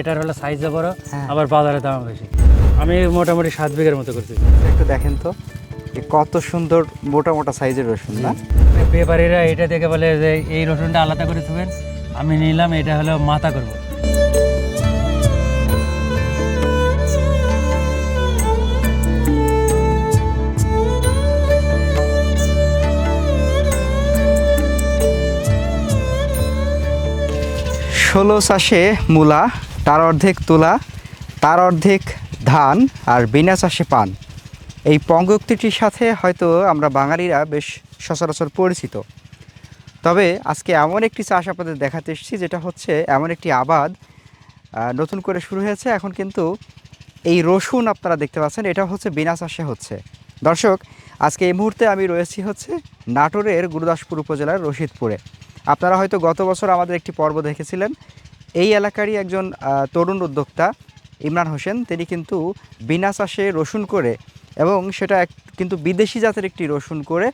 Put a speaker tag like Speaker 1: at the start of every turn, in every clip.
Speaker 1: এটার হলো সাইজে বড়
Speaker 2: হ্যাঁ।
Speaker 1: আবার বাজারে দাম বেশি। আমি মোটামুটি সাত বিঘের মতো করছি।
Speaker 2: একটু দেখেন তো যে কত সুন্দর মোটা মোটা সাইজের রসুন না?
Speaker 1: ব্যাপারীরা এটা দেখে বলে যে এই রসুনটা আলাদা করে দেবেন আমি নিলাম এটা হলো মাথা করব।
Speaker 2: ষোলো চাষে মূলা, তার অর্ধেক তুলা, তার অর্ধেক ধান আর বিনা চাষে পান। এই পঙ্গোক্তিটির সাথে হয়তো আমরা বাঙালিরা বেশ সচরাচর পরিচিত। তবে আজকে এমন একটি চাষ আপনাদের দেখাতে এসেছি, যেটা হচ্ছে এমন একটি আবাদ নতুন করে শুরু হয়েছে। এখন কিন্তু এই রসুন আপনারা দেখতে পাচ্ছেন, এটা হচ্ছে বিনা চাষে হচ্ছে। দর্শক, আজকে এই মুহূর্তে আমি রয়েছি হচ্ছে নাটোরের গুরুদাসপুর উপজেলার রশিদপুরে। আপনারা হয়তো গত বছর আমাদের একটি পর্ব দেখেছিলেন। এই এলাকারই একজন তরুণ উদ্যোক্তা ইমরান হোসেন, তিনি কিন্তু বিনা চাষে রসুন করে এবং সেটা এক, কিন্তু বিদেশি জাতের একটি রসুন করে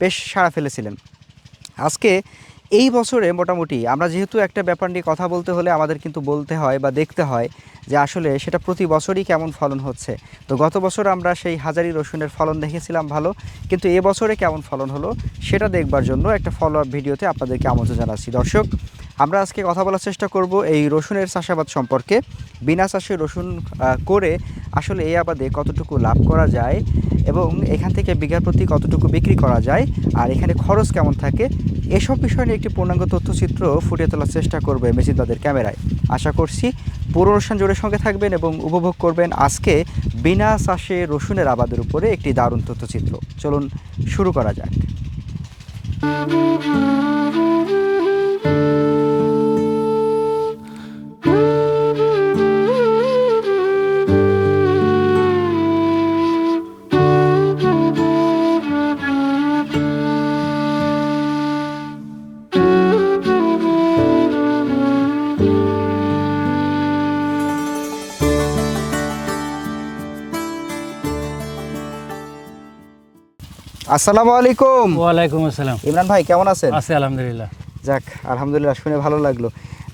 Speaker 2: বেশ সাড়া ফেলেছিলেন। আজকে এই বছরে মোটামুটি আমরা যেহেতু একটা ব্যাপার নিয়ে কথা বলতে হলে আমাদের কিন্তু বলতে হয় বা দেখতে হয় যে আসলে সেটা প্রতি বছরই কেমন ফলন হচ্ছে। তো গত বছর আমরা সেই হাজারি রসুনের ফলন দেখেছিলাম ভালো, কিন্তু এ বছরে কেমন ফলন হলো সেটা দেখবার জন্য একটা ফলো আপ ভিডিওতে আপনাদেরকে আমন্ত্রণ জানাচ্ছি। দর্শক, আমরা আজকে কথা বলার চেষ্টা করব এই রসুনের চাষাবাদ সম্পর্কে। বিনা চাষে রসুন করে আসলে এই আবাদে কতটুকু লাভ করা যায় এবং এখান থেকে বিঘা প্রতি কতটুকু বিক্রি করা যায় আর এখানে খরচ কেমন থাকে, এসব বিষয় নিয়ে একটি পূর্ণাঙ্গ তথ্যচিত্র ফুটিয়ে তোলার চেষ্টা করবে মেজিদাদের ক্যামেরায়। আশা করছি পুরো অনুষ্ঠান জোরের সঙ্গে থাকবেন এবং উপভোগ করবেন আজকে বিনা চাষে রসুনের আবাদের উপরে একটি দারুণ তথ্যচিত্র। চলুন শুরু করা যাক। আসসালামু আলাইকুম।
Speaker 1: ওয়ালাইকুম আসসালাম।
Speaker 2: ইমরান ভাই কেমন আছেন?
Speaker 1: আছে আলহামদুলিল্লাহ।
Speaker 2: যাক আলহামদুলিল্লাহ শুনে ভালো লাগল।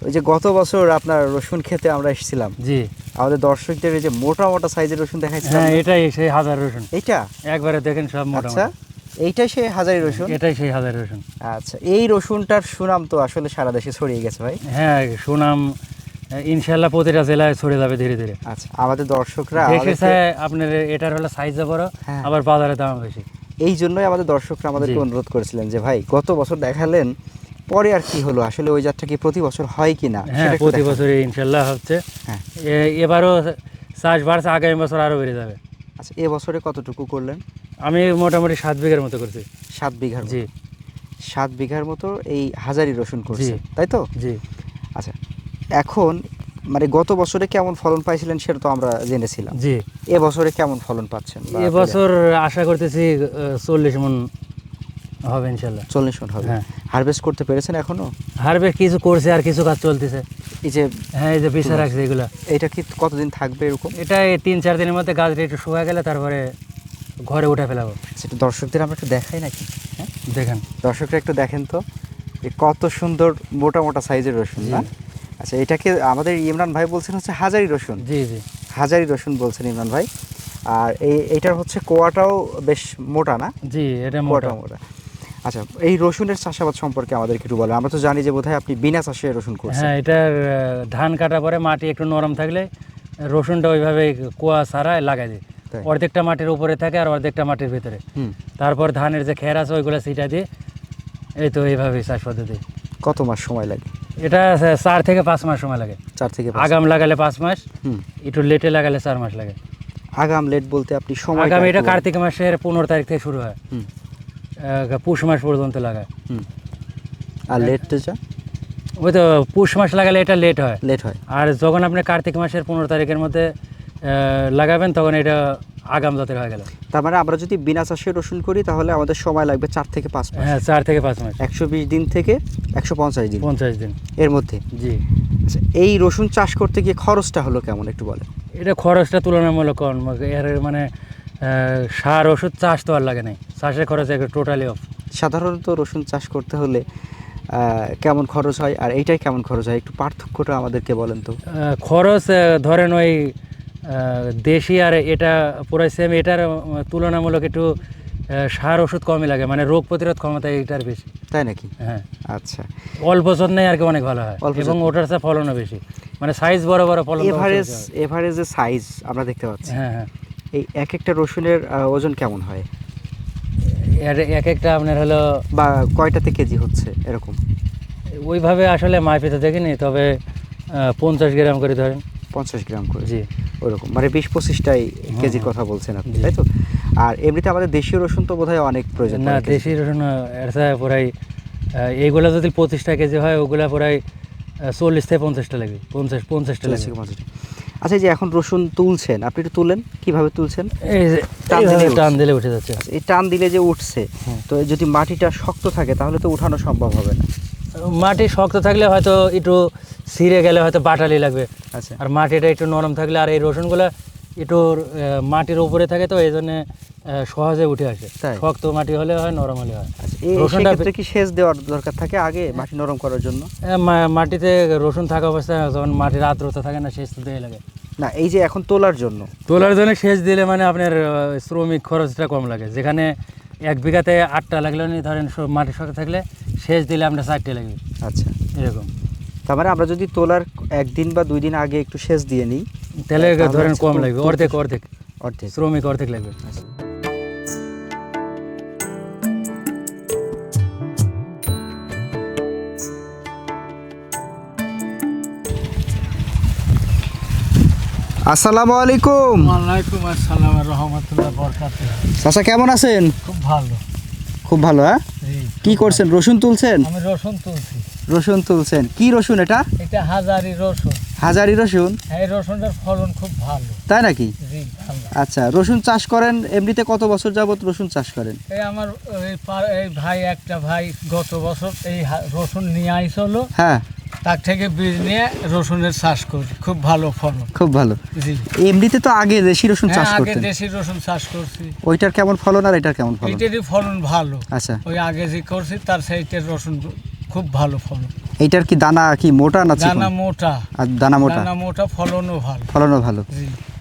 Speaker 2: ওই যে গত বছর আপনার রসুন খেতে আমরা এসেছিলাম।
Speaker 1: জি।
Speaker 2: আমাদের দর্শকদের এই যে মোটা মোটা সাইজের রসুন দেখাইছিলাম।
Speaker 1: হ্যাঁ এটাই সেই হাজার রসুন।
Speaker 2: এইটা?
Speaker 1: একবারে দেখেন সব
Speaker 2: আচ্ছা এইটাই সে হাজারি রসুন?
Speaker 1: এটাই সেই হাজার রসুন।
Speaker 2: আচ্ছা এই রসুনটার সুনাম তো আসলে সারা দেশে ছড়িয়ে গেছে ভাই।
Speaker 1: হ্যাঁ সুনাম ইনশাল্লাহ প্রতিটা জেলায় ছড়ে যাবে ধীরে ধীরে।
Speaker 2: আচ্ছা আমাদের দর্শকরা
Speaker 1: দেখে
Speaker 2: আমাদেরকে-
Speaker 1: স্যার আপনার এটার হলো সাইজে বড়
Speaker 2: হ্যাঁ।
Speaker 1: আবার বাজারে দাম বেশি।
Speaker 2: এই জন্যই আমাদের দর্শকরা আমাদেরকে অনুরোধ করেছিলেন যে ভাই গত বছর দেখালেন পরে আর কি হলো? আসলে ওই যাত্রা কি প্রতি বছর হয় কি না?
Speaker 1: হ্যাঁ প্রতি
Speaker 2: দেখান।
Speaker 1: বছরে ইনশাল্লাহ হচ্ছে।
Speaker 2: হ্যাঁ।
Speaker 1: এবারও চাষ বাড়ছে আগামী বছর আরও বেড়ে যাবে।
Speaker 2: আচ্ছা এবছরে কতটুকু করলেন?
Speaker 1: আমি মোটামুটি সাত বিঘার মতো করছি।
Speaker 2: সাত বিঘার
Speaker 1: জি।
Speaker 2: সাত বিঘার মতো এই হাজারি রসুন করছি তাই তো?
Speaker 1: জি।
Speaker 2: আচ্ছা এখন মানে গত বছরে কেমন ফলন পাইছিলেন সেটা তো আমরা জেনেছিলাম।
Speaker 1: জি।
Speaker 2: এ বছরে কেমন ফলন পাচ্ছেন
Speaker 1: এবছর আশা করতেছি চল্লিশ মন হবে ইনশাল্লাহ।
Speaker 2: চল্লিশ মন হবে।
Speaker 1: হ্যাঁ।
Speaker 2: হারভেস্ট করতে পেরেছেন এখনও?
Speaker 1: হারবে কিছু করছে আর কিছু কাজ চলতেছে।
Speaker 2: এই যে
Speaker 1: হ্যাঁ এই যে বিষয় রাখছে এগুলা।
Speaker 2: এটা কি কতদিন থাকবে এরকম?
Speaker 1: এটা তিন চার দিনের মধ্যে গাছটা একটু শুকা গেলে তারপরে ঘরে উঠে ফেলাবো।
Speaker 2: সেটা দর্শকদের আমরা একটু দেখাই নাকি? হ্যাঁ?
Speaker 1: দেখেন।
Speaker 2: দর্শকরা একটু দেখেন তো কত সুন্দর মোটা মোটা সাইজের রসুন না। আচ্ছা এটাকে আমাদের ইমরান ভাই বলছেন হচ্ছে হাজারি রসুন।
Speaker 1: জি জি।
Speaker 2: হাজারি রসুন বলছেন ইমরান ভাই। আর এই এইটার হচ্ছে কোয়াটাও বেশ মোটা না?
Speaker 1: জি এটা
Speaker 2: কোয়াটা
Speaker 1: মোটা
Speaker 2: মোটা। আচ্ছা এই রসুনের চাষাবাদ সম্পর্কে আমাদেরকে একটু বলেন। আমরা তো জানি যে বোধহয় আপনি বিনা চাষে রসুন করছেন।
Speaker 1: হ্যাঁ এটার ধান কাটা পরে মাটি একটু নরম থাকলে রসুনটা ওইভাবে কুয়া ছাড়ায় লাগাই দিই অর্ধেকটা মাটির উপরে থাকে আর অর্ধেকটা মাটির ভিতরে।
Speaker 2: হুম।
Speaker 1: তারপর ধানের যে খের আছে ওইগুলো সিটা দিয়ে এই তো এইভাবেই চাষ পদ্ধতি
Speaker 2: কত মাস সময় লাগে?
Speaker 1: এটা চার থেকে পাঁচ মাস সময় লাগে।
Speaker 2: চার থেকে।
Speaker 1: আগাম লাগালে পাঁচ মাস
Speaker 2: হুম।
Speaker 1: একটু লেটে লাগালে চার মাস লাগে।
Speaker 2: আগাম লেট বলতে আপনি সময়
Speaker 1: আগাম এটা কার্তিক মাসের পনেরো তারিখ থেকে শুরু হয়। পুষ মাস পর্যন্ত লাগায়।
Speaker 2: হুম। আর লেট যা?
Speaker 1: ওই তো পুষ মাস লাগালে এটা লেট হয়।
Speaker 2: লেট হয়।
Speaker 1: আর যখন আপনি কার্তিক মাসের পনেরো তারিখের মধ্যে লাগাবেন তখন এটা আগাম জাতের হয়ে গেল।
Speaker 2: তার মানে আমরা যদি বিনা চাষে রসুন করি তাহলে আমাদের সময় লাগবে চার থেকে পাঁচ মাস।
Speaker 1: হ্যাঁ চার থেকে পাঁচ মাস।
Speaker 2: একশো বিশ দিন থেকে একশো পঞ্চাশ দিন।
Speaker 1: পঞ্চাশ দিন।
Speaker 2: এর মধ্যে?
Speaker 1: জি।
Speaker 2: আচ্ছা এই রসুন চাষ করতে গিয়ে খরচটা হলো কেমন একটু বলেন।
Speaker 1: এটা খরচটা তুলনামূলক কম। এর মানে সার ওষুধ চাষ তো আর লাগে নাই। চাষের খরচ টোটালি অফ
Speaker 2: সাধারণত রসুন চাষ করতে হলে কেমন খরচ হয় আর এইটাই কেমন খরচ হয়? একটু পার্থক্যটা আমাদেরকে বলেন তো।
Speaker 1: খরচ ধরেন ওই দেশি আর এটা পুরো সেম এটার তুলনামূলক একটু সার ওষুধ কমই লাগে মানে রোগ প্রতিরোধ ক্ষমতা এটার বেশি।
Speaker 2: তাই নাকি?
Speaker 1: হ্যাঁ।
Speaker 2: আচ্ছা।
Speaker 1: অল্প যত্নে আর কি অনেক ভালো হয়। এবং ওটার সাথে ফলনও বেশি। মানে সাইজ বড় বড় ফলন
Speaker 2: এভারেজ এভারেজের সাইজ আমরা দেখতে পাচ্ছি
Speaker 1: হ্যাঁ হ্যাঁ।
Speaker 2: এই এক একটা রসুনের ওজন কেমন হয়?
Speaker 1: এর এক একটা আপনার হলো
Speaker 2: বা কয়টাতে কেজি হচ্ছে এরকম?
Speaker 1: ওইভাবে আসলে মাপিতে দেখিনি তবে পঞ্চাশ গ্রাম করে ধরেন।
Speaker 2: পঞ্চাশ গ্রাম করে।
Speaker 1: জি।
Speaker 2: ওরকম মানে বিশ পঁচিশটাই কেজির কথা বলছেন আপনি তাই তো? আর এমনিতে আমাদের দেশীয় রসুন তো বোধহয় অনেক প্রয়োজন
Speaker 1: না
Speaker 2: পড়ে কেজি।
Speaker 1: দেশি রসুন প্রায় আহ, এইগুলা যদি পঁচিশটা কেজি হয় ওগুলা প্রায় আহ, চল্লিশ থেকে পঞ্চাশটা লাগবে পঞ্চাশ পঞ্চাশটা লাগবে
Speaker 2: পঞ্চাশটা। আচ্ছা এই যে এখন রসুন তুলছেন আপনি একটু তুলেন কীভাবে তুলছেন?
Speaker 1: এই
Speaker 2: টান
Speaker 1: দিলে উঠে যাচ্ছে।
Speaker 2: আচ্ছা, এই টান দিলে যে উঠছে তো যদি মাটিটা শক্ত থাকে তাহলে তো উঠানো সম্ভব হবে না।
Speaker 1: মাটি শক্ত থাকলে হয়তো একটু ছিঁড়ে গেলে হয়তো বাটালি লাগবে।
Speaker 2: আচ্ছা।
Speaker 1: আর মাটিটা একটু নরম থাকলে আর এই রসুনগুলো একটু মাটির উপরে থাকে তো এই জন্য সহজে উঠে আসে। শক্ত মাটি হলে হয় নরম হলে হয়।
Speaker 2: আচ্ছা
Speaker 1: রসুনটা
Speaker 2: কি সেচ দেওয়ার দরকার থাকে আগে মাটি নরম করার জন্য?
Speaker 1: মাটিতে রসুন থাকা অবস্থায় যখন মাটির আর্দ্রতা থাকে না সেচ তো দেওয়া লাগে।
Speaker 2: না এই যে এখন তোলার জন্য।
Speaker 1: তোলার জন্য সেচ দিলে মানে আপনার শ্রমিক খরচটা কম লাগে। যেখানে এক বিঘাতে আটটা লাগলে ধরেন স- মাটি শক্ত থাকলে সেচ দিলে আপনার চারটে লাগবে।
Speaker 2: আচ্ছা।
Speaker 1: এরকম।
Speaker 2: তার মানে আমরা যদি তোলার একদিন বা দুই দিন আগে একটু সেচ দিয়ে নিই
Speaker 1: তাহলে ধরেন কম লাগবে অর্ধেক অর্ধেক।
Speaker 2: অর্ধেক।
Speaker 1: শ্রমিক অর্ধেক লাগবে।
Speaker 2: আসসালামু আলাইকুম।
Speaker 1: ওয়ালাইকুম আসসালাম রহমতুল্লাহ বরকাত
Speaker 2: চাচা কেমন আছেন?
Speaker 1: খুব ভালো।
Speaker 2: খুব ভালো হ্যাঁ? কি করছেন? রসুন তুলছেন?
Speaker 1: আমি রসুন তুলছি।
Speaker 2: রসুন তুলছেন। কি রসুন এটা?
Speaker 1: এটা হাজারি রসুন।
Speaker 2: হাজারি রসুন?
Speaker 1: এই রসুনটার ফলন খুব ভালো।
Speaker 2: তাই নাকি?
Speaker 1: জি
Speaker 2: আচ্ছা রসুন চাষ করেন এমনিতে কত বছর যাবত রসুন চাষ করেন?
Speaker 1: এই আমার এই ভাই একটা ভাই গত বছর এই রসুন নিয়ে আইসল।
Speaker 2: হ্যাঁ।
Speaker 1: তার থেকে বীজ নিয়ে রসুনের চাষ করি। খুব ভালো ফলন।
Speaker 2: খুব ভালো।
Speaker 1: জি।
Speaker 2: এমনিতে তো আগে দেশি রসুন চাষ
Speaker 1: হ্যাঁ আগে দেশি রসুন চাষ করছি।
Speaker 2: ওইটার কেমন ফলন আর এটার কেমন ফলন?
Speaker 1: এইটারই ফলন ভালো।
Speaker 2: আচ্ছা।
Speaker 1: ওই আগে যে করছি তার সেইটার রসুন খুব ভালো ফলন।
Speaker 2: এইটার কি দানা কি মোটা না
Speaker 1: দানা মোটা।
Speaker 2: আর দানা মোটা?
Speaker 1: দানা মোটা ফলনও ভালো।
Speaker 2: ফলনও ভালো।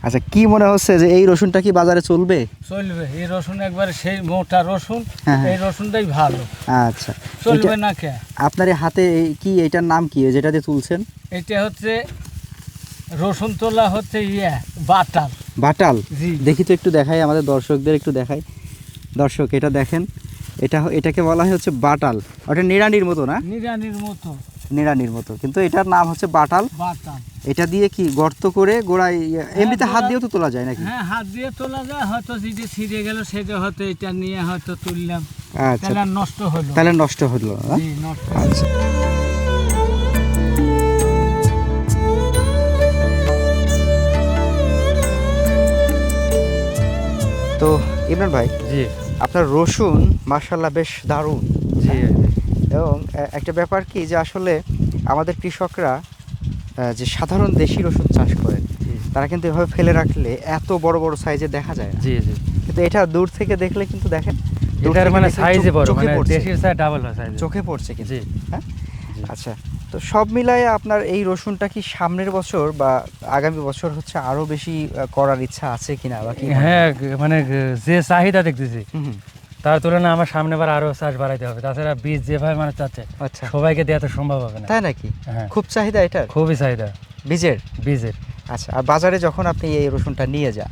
Speaker 2: আচ্ছা কি মনে হচ্ছে যে এই রসুনটা কি বাজারে চলবে?
Speaker 1: চলবে। এই রসুন একবারে সেই মোটা রসুন
Speaker 2: হ্যাঁ, হ্যাঁ।
Speaker 1: এই রসুনটাই ভালো।
Speaker 2: আচ্ছা।
Speaker 1: চলবে না কে?
Speaker 2: আপনার হাতে কি এটার নাম কি যেটা দিয়ে তুলছেন?
Speaker 1: এটা হচ্ছে রসুন তোলা হচ্ছে ইয়ে বাটাল।
Speaker 2: বাটাল?
Speaker 1: জি।
Speaker 2: দেখি তো একটু দেখাই আমাদের দর্শকদের একটু দেখাই। দর্শক এটা দেখেন। এটা এটাকে বলা হয় হচ্ছে বাটাল। ওটা নিড়ানির মতো না?
Speaker 1: নিরানির মতো।
Speaker 2: নিড়ানির মতো। কিন্তু এটার নাম হচ্ছে বাটাল।
Speaker 1: বাটাল।
Speaker 2: এটা দিয়ে কি গর্ত করে গোড়ায় ইয়ে- এমনিতে হাত দিয়েও তো তোলা যায় নাকি?
Speaker 1: হ্যাঁ হাত দিয়ে তোলা যায়। হয়তো যেটা ছিঁড়ে গেল সেটা হয়তো এটা নিয়ে হয়তো তুললাম।
Speaker 2: আচ্ছা।
Speaker 1: তাহলে নষ্ট হলো।
Speaker 2: তাহলে নষ্ট হলো
Speaker 1: জি নষ্ট
Speaker 2: আচ্ছা। তো ইমরান ভাই
Speaker 1: জি।
Speaker 2: আপনার রসুন মার্শাল্লাহ বেশ দারুণ।
Speaker 1: জি।
Speaker 2: এবং একটা ব্যাপার কি যে আসলে আমাদের কৃষকরা যে সাধারণ দেশি রসুন চাষ করেন
Speaker 1: জি।
Speaker 2: তারা কিন্তু এভাবে ফেলে রাখলে এত বড় বড় সাইজে দেখা যায়
Speaker 1: জি জি।
Speaker 2: কিন্তু এটা দূর থেকে দেখলে কিন্তু দেখেন
Speaker 1: এটার মানে সাইজে বড়
Speaker 2: চোখে
Speaker 1: মানে
Speaker 2: পড়ছে।
Speaker 1: দেশির সাইজ ডাবল হয় সাইজ
Speaker 2: চোখে পড়ছে কিন্তু
Speaker 1: জি।
Speaker 2: হ্যাঁ? আচ্ছা। তো সব মিলায়ে আপনার এই রসুনটা কি সামনের বছর বা আগামী বছর হচ্ছে আরও বেশি করার ইচ্ছা আছে কিনা বা কি হ্যাঁ?
Speaker 1: মানে যে চাহিদা দেখতেছি তার তুলনায় আমার সামনে বার আরও চাষ বাড়াইতে হবে। তাছাড়া বীজ যেভাবে মানুষ চাচ্ছে
Speaker 2: আচ্ছা।
Speaker 1: সবাইকে দেওয়া তো সম্ভব হবে না।
Speaker 2: তাই নাকি?
Speaker 1: হ্যাঁ।
Speaker 2: খুব চাহিদা এটার?
Speaker 1: খুবই চাহিদা।
Speaker 2: বীজের?
Speaker 1: বীজের।
Speaker 2: আচ্ছা আর বাজারে যখন আপনি এই রসুনটা নিয়ে যান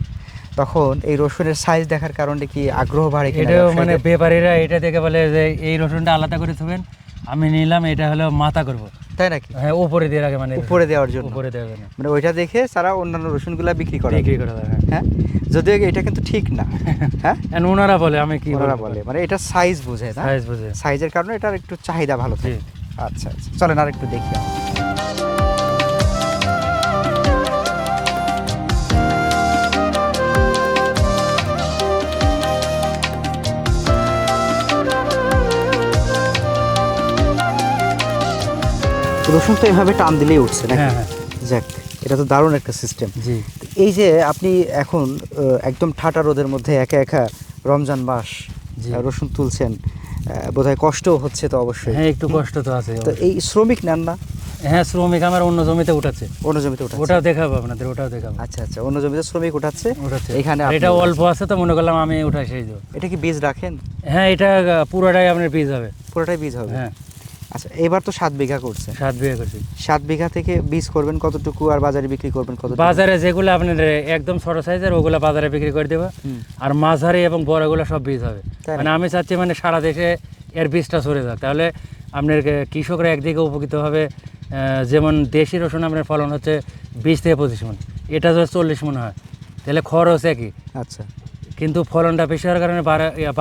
Speaker 2: তখন এই রসুনের সাইজ দেখার কারণে কি আগ্রহ বাড়ে
Speaker 1: এটাও মানে? ব্যাপারীরা এটা দেখে বলে যে এই রসুনটা আলাদা করে থবেন আমি নিলাম এটা হলো মাথা করব।
Speaker 2: তাই নাকি?
Speaker 1: হ্যাঁ উপরে দিয়ে রাখে মানে
Speaker 2: উপরে দেওয়ার জন্য।
Speaker 1: উপরে দেওয়ার জন্য।
Speaker 2: মানে ওইটা দেখে তারা অন্যান্য রসুনগুলো বিক্রি করে
Speaker 1: বিক্রি করে হ্যাঁ।
Speaker 2: হ্যাঁ? যদিও এটা কিন্তু ঠিক না হ্যাঁ?
Speaker 1: ওনারা বলে আমি কি
Speaker 2: ওনারা বলে মানে এটা সাইজ বুঝে না?
Speaker 1: সাইজ বুঝে।
Speaker 2: সাইজের কারণে এটার একটু চাহিদা ভালো থাকে। আচ্ছা আচ্ছা। চলেন আর একটু দেখি আমরা। রসুন তো এভাবে টান দিলেই উঠছে নাকি?
Speaker 1: হ্যাঁ হ্যাঁ।
Speaker 2: যাক এটা তো দারুণ একটা সিস্টেম
Speaker 1: জি।
Speaker 2: এই যে আপনি এখন একদম ঠাটা রোদের মধ্যে একা একা রমজান মাস। রসুন তুলছেন বোধহয় কষ্ট হচ্ছে তো অবশ্যই।
Speaker 1: হ্যাঁ একটু কষ্ট তো আছে
Speaker 2: তো এই শ্রমিক নেন না?
Speaker 1: হ্যাঁ শ্রমিক আমার অন্য জমিতে উঠাচ্ছে।
Speaker 2: অন্য জমিতে উঠাচ্ছে।
Speaker 1: ওটাও দেখাবো আপনাদের ওটাও দেখাবো।
Speaker 2: আচ্ছা আচ্ছা অন্য জমিতে শ্রমিক উঠাচ্ছে
Speaker 1: উঠাচ্ছে।
Speaker 2: এখানে
Speaker 1: এটা অল্প আছে তো মনে করলাম আমি উঠাই সেই দেবো।
Speaker 2: এটা কি বীজ রাখেন?
Speaker 1: হ্যাঁ এটা পুরোটাই আপনার বীজ হবে।
Speaker 2: পুরোটাই বীজ হবে?
Speaker 1: হ্যাঁ।
Speaker 2: আচ্ছা এবার তো সাত বিঘা করছে।
Speaker 1: সাত বিঘা করছি।
Speaker 2: সাত বিঘা থেকে বীজ করবেন কতটুকু আর বাজারে বিক্রি করবেন কত
Speaker 1: বাজারে যেগুলো আপনার একদম ছোট সাইজের ওগুলো বাজারে বিক্রি করে দেবো। আর মাঝারি এবং বড়গুলো সব বীজ হবে। মানে আমি চাচ্ছি মানে সারা দেশে এর বীজটা সরে যাক। তাহলে আপনার কৃষকরা একদিকে উপকৃত হবে যেমন দেশি রসুন আপনার ফলন হচ্ছে বিশ থেকে পঁচিশ মন। এটা যদি চল্লিশ মন হয় তাহলে খরচ একই।
Speaker 2: আচ্ছা।
Speaker 1: কিন্তু ফলনটা বেশি হওয়ার কারণে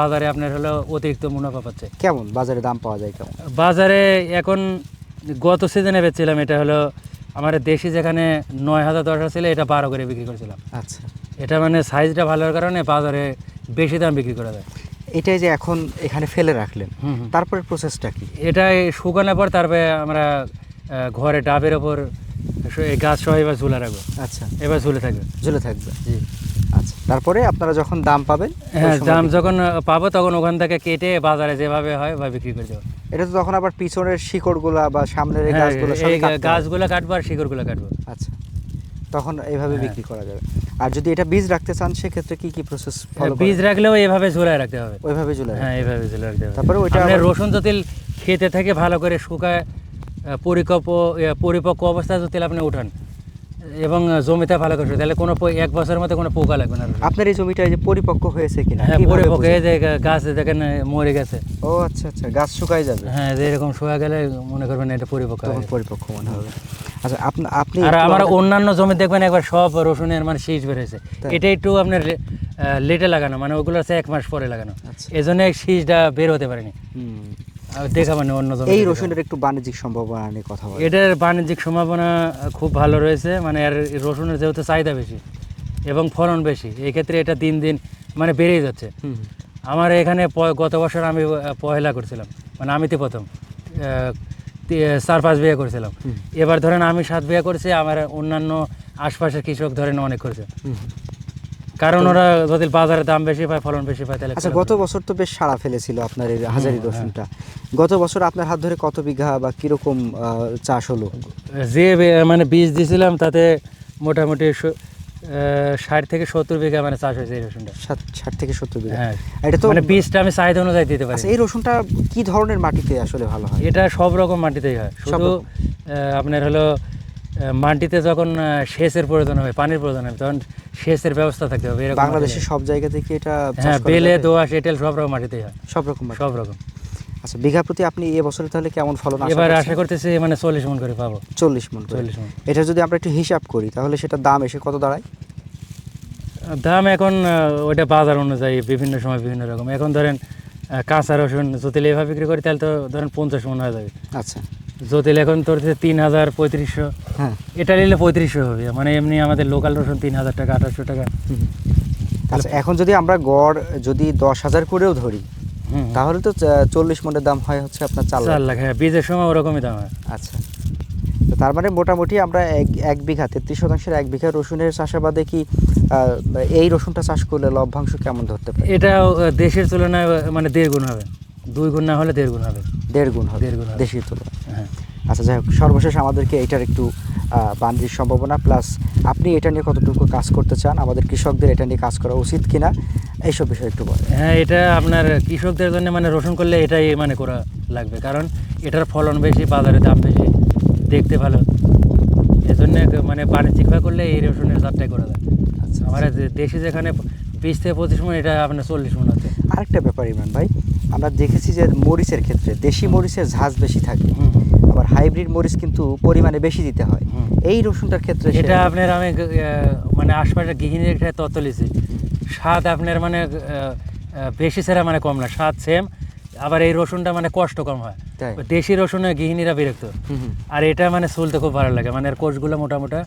Speaker 1: বাজারে আপনার হলো অতিরিক্ত মুনাফা পাচ্ছে।
Speaker 2: কেমন? বাজারে দাম পাওয়া যায় কেমন?
Speaker 1: বাজারে এখন গত সিজনে বেচছিলাম এটা হলো আমার দেশি যেখানে নয় হাজার দশ ছিল এটা বারো করে বিক্রি করেছিলাম।
Speaker 2: আচ্ছা।
Speaker 1: এটা মানে সাইজটা ভালো হওয়ার কারণে বাজারে বেশি দাম বিক্রি করা যায়।
Speaker 2: এটাই যে এখন এখানে ফেলে রাখলেন। তারপরে প্রসেসটা কি?
Speaker 1: এটা শুকানোর পর তারপরে আমরা ঘরে ডাবের ওপর এই গাছ সহ এবার ঝুলে রাখব।
Speaker 2: আচ্ছা।
Speaker 1: এবার ঝুলে থাকবে।
Speaker 2: ঝুলে থাকবে।
Speaker 1: জি।
Speaker 2: তারপরে আপনারা যখন দাম পাবেন
Speaker 1: হ্যাঁ দাম যখন পাবো তখন ওখান থেকে কেটে বাজারে যেভাবে হয় বা বিক্রি করে দেবো।
Speaker 2: এটা তো তখন আবার পিছনের শিকড়গুলা বা সামনের
Speaker 1: হ্যাঁ,
Speaker 2: গাছগুলো।
Speaker 1: গাছগুলো কাটবো আর শিকড়গুলো কাটবো।
Speaker 2: আচ্ছা তখন এইভাবে
Speaker 1: হ্যাঁ।
Speaker 2: বিক্রি করা যাবে। আর যদি এটা বীজ রাখতে চান সেক্ষেত্রে কি কি প্রসেস ফলো
Speaker 1: বীজ রাখলেও এভাবে ঝুলায় রাখতে হবে।
Speaker 2: ওইভাবে ঝুলে রাখবেন।
Speaker 1: হ্যাঁ এইভাবে ঝুলে রাখতে হবে।
Speaker 2: তারপরে ওইটা
Speaker 1: রসুন যদি খেতে থেকে ভালো করে শুকায় ইয়া, পরিপক্ক অবস্থায় যদি আপনি উঠান। এবং জমিতে ভালো করে শুকায়, তাহলে কোনো এক বছরের মধ্যে কোনো পোকা লাগবে না
Speaker 2: আপনার এই জমিটা যে পরিপক্ক হয়েছে কিনা
Speaker 1: হ্যাঁ পরিপক্ক
Speaker 2: বুঝবেন?
Speaker 1: এই যে গাছ দেখেন মরে গেছে।
Speaker 2: ও আচ্ছা আচ্ছা গাছ শুকাই যাবে।
Speaker 1: হ্যাঁ যে এরকম শুয়ে গেলে মনে করবেন এটা পরিপক্ক
Speaker 2: তখন পরিপক্ক মনে হবে। আচ্ছা আপনি আপনি
Speaker 1: আর আমার অন্যান্য জমি দেখবেন একবার সব রসুনের মানে শীষ বেড়েছে? এটা একটু আপনার লেটে লাগানো মানে ওগুলো হচ্ছে এক মাস পরে লাগানো।
Speaker 2: আচ্ছা।
Speaker 1: এই জন্য শীষটা বের হতে পারেনি। দেখাবেন অন্য
Speaker 2: এই রসুনের একটু বাণিজ্যিক সম্ভাবনা নিয়ে কথা বলি।
Speaker 1: এটার বাণিজ্যিক সম্ভাবনা খুব ভালো রয়েছে মানে এর রসুনের যেহেতু চাহিদা বেশি এবং ফলন বেশি এই ক্ষেত্রে এটা দিন দিন মানে বেড়েই যাচ্ছে। আমার এখানে গত বছর আমি পহেলা করছিলাম মানে আমি তো প্রথম চার পাঁচ বিয়ে করেছিলাম। এবার ধরেন আমি সাত বিয়ে করেছি আমার অন্যান্য আশপাশের কৃষক ধরেন অনেক করেছে। কারণ ওরা যদি বাজারে দাম বেশি পায় ফলন বেশি পায় তাহলে
Speaker 2: আচ্ছা গত বছর তো বেশ সাড়া ফেলেছিল আপনার এই হাজারি
Speaker 1: হ্যাঁ।
Speaker 2: রসুনটা গত বছর আপনার হাত ধরে কত বিঘা বা কীরকম চাষ হলো?
Speaker 1: যে মানে বীজ দিয়েছিলাম তাতে মোটামুটি ষাট থেকে সত্তর বিঘা মানে চাষ হয়েছে এই রসুনটা।
Speaker 2: ষাট থেকে সত্তর বিঘা।
Speaker 1: হ্যাঁ।
Speaker 2: এটা তো
Speaker 1: মানে বীজটা আমি চাহিদা অনুযায়ী দিতে পারি।
Speaker 2: আচ্ছা এই রসুনটা কি ধরনের মাটিতে আসলে ভালো হয়?
Speaker 1: এটা সব রকম মাটিতেই হয়। শুধু আহ, আপনার হলো মাটিতে যখন সেচের প্রয়োজন হয় পানির প্রয়োজন হয় তখন সেচের ব্যবস্থা থাকতে হবে এরকম
Speaker 2: বাংলাদেশের সব জায়গা থেকে এটা
Speaker 1: হ্যাঁ বেলে
Speaker 2: যাবে?
Speaker 1: দোয়াশ এঁটেল সব রকম মাটিতেই হয়।
Speaker 2: সব রকম
Speaker 1: সব রকম।
Speaker 2: আচ্ছা বিঘা প্রতি আপনি এবছরে তাহলে কেমন ফলন
Speaker 1: এবার আশা করতেছি মানে চল্লিশ মন করে পাবো।
Speaker 2: চল্লিশ মন
Speaker 1: চল্লিশ মন।
Speaker 2: এটা যদি আমরা একটু হিসাব করি তাহলে সেটা দাম এসে কত দাঁড়ায়?
Speaker 1: দাম এখন ওইটা বাজার অনুযায়ী বিভিন্ন সময় বিভিন্ন রকম। এখন ধরেন কাঁচা রসুন যদি এভাবে বিক্রি করি তাহলে তো ধরেন পঞ্চাশ মন হয়ে যাবে।
Speaker 2: আচ্ছা।
Speaker 1: জটিল এখন তোর তিন হাজার পঁয়ত্রিশশো।
Speaker 2: হ্যাঁ।
Speaker 1: এটা নিলে পঁয়ত্রিশশো হবে। মানে এমনি আমাদের লোকাল রসুন তিন হাজার টাকা আঠাশশো টাকা।
Speaker 2: আচ্ছা এখন যদি আমরা গড় যদি দশ হাজার করেও ধরি তাহলে তো চল্লিশ মনের দাম হয় হচ্ছে আপনার চার
Speaker 1: চার লাখ হ্যাঁ বীজের সময় ওরকমই দাম হয়।
Speaker 2: আচ্ছা। তো তার মানে মোটামুটি আমরা এক এক বিঘা তেত্রিশ শতাংশের এক বিঘা রসুনের চাষাবাদে কি এই রসুনটা চাষ করলে লভ্যাংশ কেমন ধরতে পারে?
Speaker 1: এটা দেশের তুলনায় মানে দেড় গুণ হবে। দুই গুণ না হলে দেড় গুণ হবে।
Speaker 2: দেড় গুণ হবে
Speaker 1: দেড় গুণ হবে।
Speaker 2: দেশি তুলনায়। আচ্ছা যাই হোক সর্বশেষ আমাদেরকে এটার একটু বাণিজ্যিক সম্ভাবনা প্লাস আপনি এটা নিয়ে কতটুকু কাজ করতে চান আমাদের কৃষকদের এটা নিয়ে কাজ করা উচিত কিনা এইসব বিষয়ে একটু বলেন।
Speaker 1: হ্যাঁ এটা আপনার কৃষকদের জন্য মানে রোশন করলে এটাই মানে করা লাগবে কারণ এটার ফলন বেশি বাজারে দাম বেশি দেখতে ভালো। এজন্য মানে বাণিজ্যিকভাবে করলে এই রসুনের জাতটাই করা যায়
Speaker 2: আচ্ছা
Speaker 1: আমার যে- দেশে যেখানে বিশ থেকে পঁচিশ মন এটা আপনার চল্লিশ মন আছে।
Speaker 2: আরেকটা ব্যাপার ইমরান ভাই আমরা দেখেছি যে মরিচের ক্ষেত্রে দেশি মরিচের ঝাঁজ বেশি থাকে। আবার হাইব্রিড মরিচ কিন্তু পরিমাণে বেশি দিতে হয়। এই রসুনটার ক্ষেত্রে
Speaker 1: এটা আপনার আমি মানে আশপাশে গৃহিণীর একটা তত্ত্ব লিছি স্বাদ আপনার মানে বেশি সেরা মানে কম না স্বাদ সেম আবার এই রসুনটা মানে কষ্ট কম হয়। দেশি রসুনে গৃহিণীরা বিরক্ত। আর এটা মানে চুলতে খুব ভালো লাগে মানে এর কোষগুলো মোটামোটা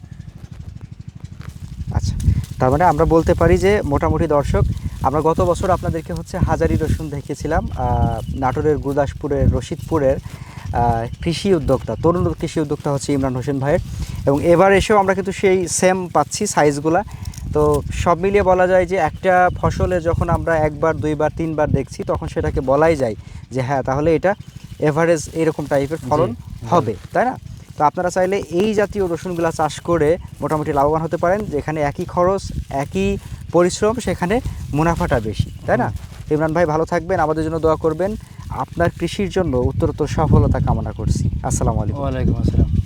Speaker 2: আচ্ছা তার মানে আমরা বলতে পারি যে মোটামুটি দর্শক আমরা গত বছর আপনাদেরকে হচ্ছে হাজারি রসুন দেখিয়েছিলাম আহ, নাটোরের গুরদাসপুরের রশিদপুরের কৃষি উদ্যোক্তা তরুণ কৃষি উদ্যোক্তা হচ্ছে ইমরান হোসেন ভাইয়ের। এবং এবার এসেও আমরা কিন্তু সেই সেম পাচ্ছি সাইজগুলা তো সব মিলিয়ে বলা যায় যে একটা ফসলে যখন আমরা একবার দুইবার তিনবার দেখছি তখন সেটাকে বলাই যায় যে হ্যাঁ তাহলে এটা এভারেজ এরকম টাইপের ফলন হবে তাই না? তো আপনারা চাইলে এই জাতীয় রসুনগুলা চাষ করে মোটামুটি লাভবান হতে পারেন যেখানে একই খরচ একই পরিশ্রম সেখানে মুনাফাটা বেশি তাই না? ইমরান ভাই ভালো থাকবেন আমাদের জন্য দোয়া করবেন। আপনার কৃষির জন্য উত্তরোত্তর সফলতা কামনা করছি। আসসালামু আলাইকুম।
Speaker 1: ওয়ালাইকুম আসসালাম।